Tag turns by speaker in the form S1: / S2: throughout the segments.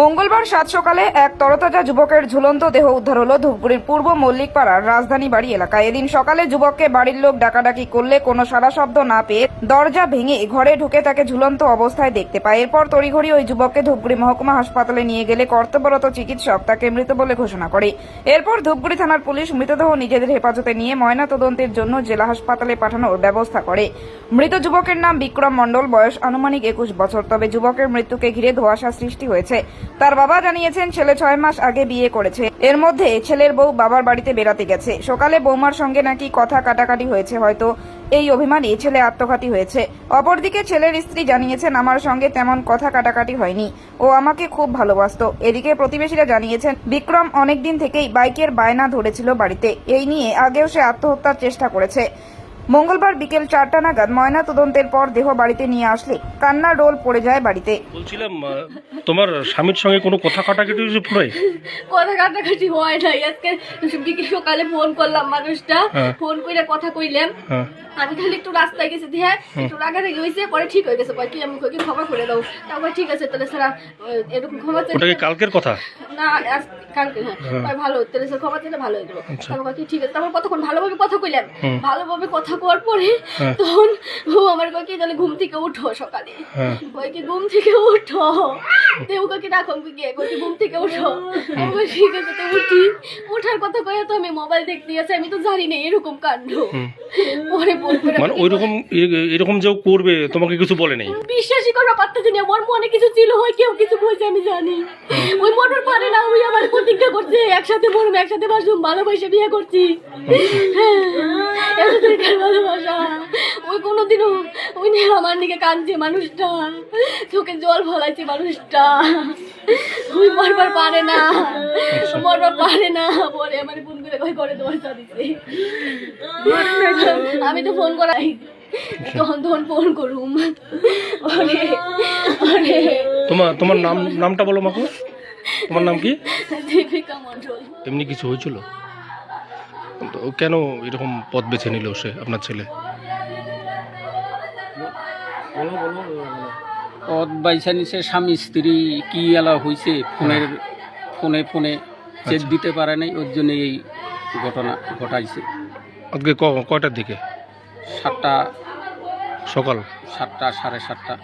S1: মঙ্গলবার সাত সকালে এক তরতাজা যুবকের ঝুলন্ত দেহ উদ্ধার হলো ধূপগুড়ির পূর্ব মল্লিকপাড়ার রাজধানী বাড়ি এলাকায়। এদিন সকালে যুবককে বাড়ির লোক ডাকাডাকি করলে কোনো সারা শব্দ না পেয়ে দরজা ভেঙে ঘরে ঢুকে তাকে ঝুলন্ত অবস্থায় দেখতে পায়। এরপর তড়িঘড়ি ওই যুবককে ধূপগুড়ি মহকুমা হাসপাতালে নিয়ে গেলে কর্তব্যরত চিকিৎসক তাকে মৃত বলে ঘোষণা করে। এরপর ধূপগুড়ি থানার পুলিশ মৃতদেহ নিজেদের হেফাজতে নিয়ে ময়না তদন্তের জন্য জেলা হাসপাতালে পাঠানোর ব্যবস্থা করে। মৃত যুবকের নাম বিক্রম মণ্ডল, বয়স আনুমানিক একুশ বছর। তবে যুবকের মৃত্যুকে ঘিরে ধোঁয়াশা সৃষ্টি হয়েছে। তার বাবা জানিয়েছেন, ছেলে ছয় মাস আগে বিয়ে করেছে। এর মধ্যে ছেলের বউ বাবার বাড়িতে বেড়াতে গেছে। সকালে বৌমার সঙ্গে নাকি কথা কাটাকাটি হয়েছে, হয়তো এই অভিমানে ছেলে আত্মঘাতী হয়েছে। অপরদিকে ছেলের স্ত্রী জানিয়েছেন, আমার সঙ্গে তেমন কথা কাটাকাটি হয়নি। ও আমাকে খুব ভালোবাসতো। এদিকে প্রতিবেশীরা জানিয়েছেন, বিক্রম অনেকদিন থেকেই বাইকের বায়না ধরেছিল বাড়িতে। এই নিয়ে আগেও সে আত্মহত্যার চেষ্টা করেছে। মঙ্গলবার বিকেল চারটা নাগাদ ময়না তদন্তের পর দেহ বাড়িতে নিয়ে আসলে। কান্না রোল পড়ে যায় বাড়িতে।
S2: বলছিলাম আহ, তোমার স্বামীর সঙ্গে কোনো কথা কাটাকাটি হয়েছে পরে?
S3: কথা কাটাকাটি হয় নাই। আজকে বিকেল সকালে ফোন করলাম মানুষটা।
S2: হ্যাঁ।
S3: ফোন কইরা কথা কইলাম
S2: হ্যাঁ।
S3: আমি খালি একটু রাস্তায় গেছি দিয়ে একটু রাগারাগি হয়েছে পরে ঠিক হয়ে গেছে। কয় কি আমি কই কি ক্ষমা করে দাও। তারপর ঠিক আছে তাহলে স্যার এরকম ক্ষমা চাইলে-
S2: ওটা কি কালকের কথা?
S3: না আজ- কালকে হ্যাঁ।
S2: হ্যাঁ।
S3: কয় ভালো তাহলে স্যার ক্ষমা চাইলে ভালো হয়ে যাবে।
S2: আচ্ছা।
S3: তারপর কি ঠিক আছে। তারপর কতক্ষণ ভালোভাবে কথা কইলাম। ভালোভাবে কথা কওয়ার পরে
S2: হ্যাঁ।
S3: তখন ও আমার কয় কি তাহলে ঘুম থেকে উঠো সকালে।
S2: হ্যাঁ।
S3: কই কি ঘুম থেকে উঠো। দেউ কি রাখো গিয়ে কই ঘুম থেকে উঠো। আমি ঠিক আছে তো উঠি। ওঠার কথা কয়ে তো আমি মোবাইল দেখতে গেছি আমি তো জানি না এরকম কাণ্ড। পরে
S2: মানে ওই রকম এরকম যে করবে তোমাকে কিছু বলে নেই?
S3: বিশ্বাসই করো পারতেছি না আমার মনে কিছু ছিল হয় কেউ কিছু বলছে আমি জানি। ওই মরবার পারে না ওই আমার প্রতিজ্ঞা করছে একসাথে মরুম একসাথে বাসুম ভালোবাসে বিয়ে করছি। এতদিনকার ভালোবাসা। ওই কোনোদিনও ওই নিয়ে আমার দিকে কাঁদছে মানুষটা। চোখে জল ফলাইছে মানুষটা। ওই মরবার পারে না। মরবার পারে না। পরে আমার ফোন করে কয় করে তোমার দিছে আমি তো ফোন করাই তখন তখন ফোন করুম। ওরে ওরে
S2: তোমার তোমার নাম নামটা বলো মাকু। তোমার নাম কি?
S3: দীপিকা মন্ডল
S2: এমনি কিছু হয়েছিল? তো কেন এরকম পথ বেছে নিল সে আপনার ছেলে?
S4: পদ বাইসা নিছে স্বামী স্ত্রী কি এলা হয়েছে ফোনের ফোনে ফোনে চেক
S2: আচ্ছা।
S4: দিতে পারে নাই ওর জন্য এই ঘটনা ঘটাইছে।
S2: আজকে ক- কয়টার দিকে?
S4: সাতটা
S2: সকাল।
S4: সাতটা সাড়ে সাতটা।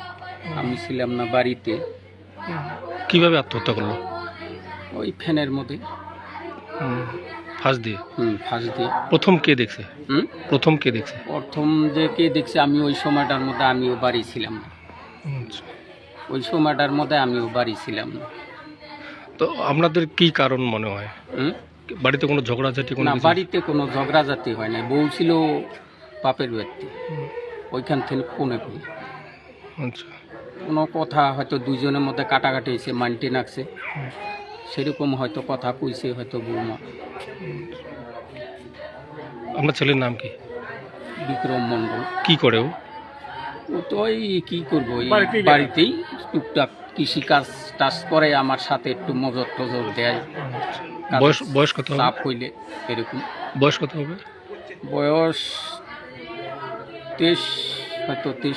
S4: আমি ছিলাম না বাড়িতে।
S2: কীভাবে আত্মহত্যা করল?
S4: ওই ফ্যানের মধ্যে।
S2: ফাঁস দিয়ে?
S4: হুম ফাঁস দিয়ে।
S2: প্রথম কে দেখছে?
S4: হুম?
S2: প্রথম কে দেখছে?
S4: প্রথম যে কে দেখছি আমি ওই সময়টার মধ্যে আমিও বাড়ি ছিলাম না। ওই সময়টার মধ্যে আমিও বাড়ি ছিলাম। না
S2: তো আপনাদের কি কারণ মনে হয়?
S4: হুম?
S2: বাড়িতে কোনো ঝগড়াঝাটি কোনো
S4: না
S2: কিছু?
S4: বাড়িতে কোনো ঝগড়াঝাটি হয় না বউ ছিল বাপের ব্যক্তি। ওইখান থেকে ফোনে ফোনে
S2: আচ্ছা।
S4: কোনো কথা হয়তো দুজনের মধ্যে কাটাকাটি হয়েছে মানতে নাকছে সেরকম হয়তো কথা কইছে হয়তো বৌমা
S2: আপনার ছেলের নাম কি?
S4: বিক্রম মণ্ডল।
S2: কি করে ও?
S4: তো ওই কী করব এই বাড়িতেই টুকটাক কৃষি কাজ টাজ করে আমার সাথে একটু মজর টজর দেয়।
S2: বয়স বয়স কত হবে?
S4: চাপ হইলে এরকম।
S2: বয়স কত হবে?
S4: বয়স তেইশ হয়তো তেইশ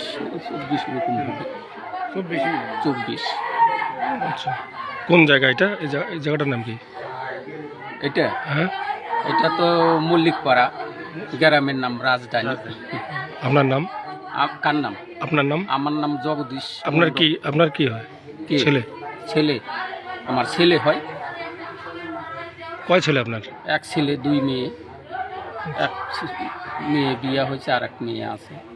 S4: চব্বিশ এরকম হবে। চব্বিশ। চব্বিশ।
S2: আচ্ছা। কোন জায়গা এটা? এই জায়গা- এই জায়গাটার নাম কি?
S4: এটা?
S2: হ্যাঁ।
S4: এটা তো মল্লিকপাড়া গ্রামের নাম রাজধানী।
S2: আপনার নাম?
S4: কার নাম?
S2: আপনার নাম?
S4: আমার নাম জগদীশ।
S2: আপনার কি আপনার কি হয়?
S4: কে?
S2: ছেলে?
S4: ছেলে। আমার ছেলে হয়।
S2: কয় ছেলে আপনার?
S4: এক ছেলে দুই মেয়ে। এক ছে- মেয়ে বিয়া হয়েছে আর এক মেয়ে আছে।